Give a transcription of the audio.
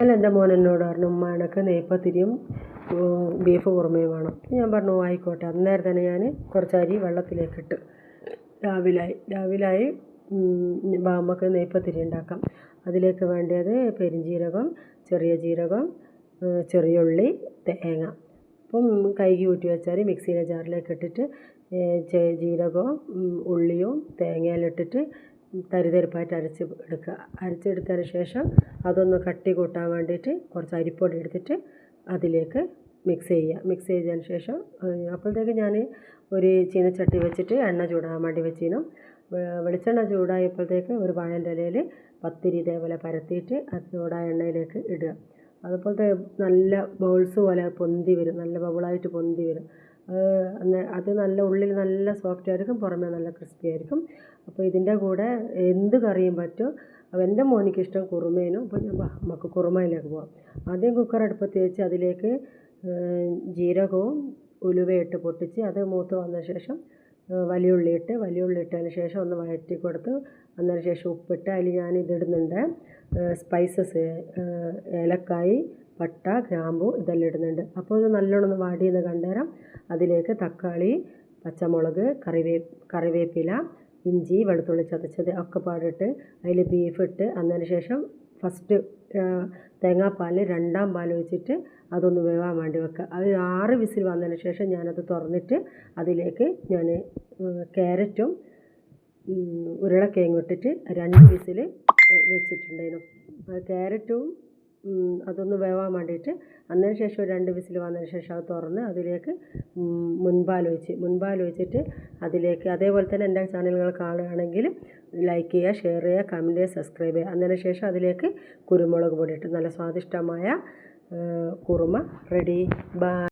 അല്ല എന്റെ മോൻ എന്നോട് പറഞ്ഞു ഉമ്മ എനിക്ക് നെയ്പ്പത്തിരിയും ബീഫ് കുറുമയും വേണം. ഞാൻ പറഞ്ഞു "ഓ, ആയിക്കോട്ടെ. അന്നേരം തന്നെ ഞാൻ കുറച്ച് അരി വെള്ളത്തിലേക്കിട്ട്. രാവിലായി രാവിലായി ബാമ്മക്ക് നെയ്പ്പത്തിരി ഉണ്ടാക്കാം. അതിലേക്ക് വേണ്ടത് പെരുംജീരകം ചെറിയ ജീരകം ചെറിയുള്ളി തേങ്ങ. അപ്പം കൈകി ഊറ്റി വെച്ചാൽ മിക്സിയിലെ ജാറിലേക്ക് ഇട്ടിട്ട് ജീരകവും ഉള്ളിയും തേങ്ങയിലിട്ടിട്ട് തരിതരിപ്പായിട്ട് അരച്ച് എടുക്കുക. അരച്ചെടുത്തതിന് ശേഷം അതൊന്ന് കട്ടി കൂട്ടാൻ വേണ്ടിയിട്ട് കുറച്ച് അരിപ്പൊടി എടുത്തിട്ട് അതിലേക്ക് മിക്സ് ചെയ്യുക. മിക്സ് ചെയ്തതിന് ശേഷം അപ്പോഴത്തേക്ക് ഞാൻ ഒരു ചീനച്ചട്ടി വെച്ചിട്ട് എണ്ണ ചൂടാൻ വേണ്ടി വെച്ചിരുന്നു. വെളിച്ചെണ്ണ ചൂടായപ്പോഴത്തേക്ക് ഒരു വാഴന്റെ ഇലയിൽ പത്തിരി ഇതേപോലെ പരത്തിയിട്ട് ആ ചൂടായ എണ്ണയിലേക്ക് ഇടുക. അതുപോലത്തെ നല്ല ബൗൾസ് പോലെ പൊന്തി വരും. നല്ല ബബിളായിട്ട് പൊന്തി വരും. അത് നല്ല ഉള്ളിൽ നല്ല സോഫ്റ്റ് ആയിരിക്കും പുറമേ നല്ല ക്രിസ്പി ആയിരിക്കും. അപ്പോൾ ഇതിന്റെ കൂടെ എന്ത് കറിയും പറ്റും. അപ്പോൾ എന്റെ മോനിക്ക് ഇഷ്ടം കുറുമേനും അപ്പോൾ ഞാൻ നമുക്ക് കുറുമയിലേക്ക് പോകാം ആദ്യം കുക്കർ അടുപ്പത്ത് വെച്ച് അതിലേക്ക് ജീരകവും ഉലുവയിട്ട് പൊട്ടിച്ച് അത് മൂത്ത് വന്ന ശേഷം വലിയുള്ളി ഇട്ട് വലിയ ഉള്ളി ഇട്ടതിന് ശേഷം ഒന്ന് വഴറ്റി കൊടുത്ത് അന്നതിന് ശേഷം ഉപ്പിട്ട് അതിൽ ഞാൻ ഇതിടുന്നുണ്ട് സ്പൈസസ് ഏലക്കായി പട്ട ഗ്രാമ്പു ഇതെല്ലാം ഇടുന്നുണ്ട്. അപ്പോൾ ഇത് നല്ലോണം ഒന്ന് വാടിയെന്ന് കണ്ടേരം. അതിലേക്ക് തക്കാളി പച്ചമുളക് കറിവേ കറിവേപ്പില ഇഞ്ചി വെളുത്തുള്ളി ചതച്ചത് ഒക്കെ പാടിട്ട് അതിൽ ബീഫ് ഇട്ട് അന്നതിന് ശേഷം ഫസ്റ്റ് തേങ്ങാപ്പാൽ രണ്ടാം പാൽ ഒഴിച്ചിട്ട് അതൊന്ന് വേവാൻ വേണ്ടി വെക്കുക. അത് ആറ് വിസിൽ വന്നതിന് ശേഷം ഞാനത് തുറന്നിട്ട് അതിലേക്ക് ഞാൻ ക്യാരറ്റും ഉരുളക്കിഴങ്ങ് ഇട്ടിട്ട് രണ്ട് വിസിൽ വെച്ചിട്ടുണ്ടായിരുന്നു. ക്യാരറ്റും അതൊന്ന് വേവാൻ വേണ്ടിയിട്ട് അതിന് ശേഷം രണ്ട് വിസിൽ വന്നതിന് ശേഷം അത് തുറന്ന് അതിലേക്ക് മുൻപാൽ ഒഴിച്ചിട്ട് അതിലേക്ക് അതേപോലെ തന്നെ എന്റെ ചാനലുകൾ കാണുകയാണെങ്കിൽ ലൈക്ക് ചെയ്യുക ഷെയർ ചെയ്യുക കമന്റ് ചെയ്യുക സബ്സ്ക്രൈബ് ചെയ്യുക. അന്നേ ശേഷം അതിലേക്ക് കുരുമുളക് പൊടി ഇട്ട് നല്ല സ്വാദിഷ്ടമായ കുറുമ. റെഡി. ബൈ.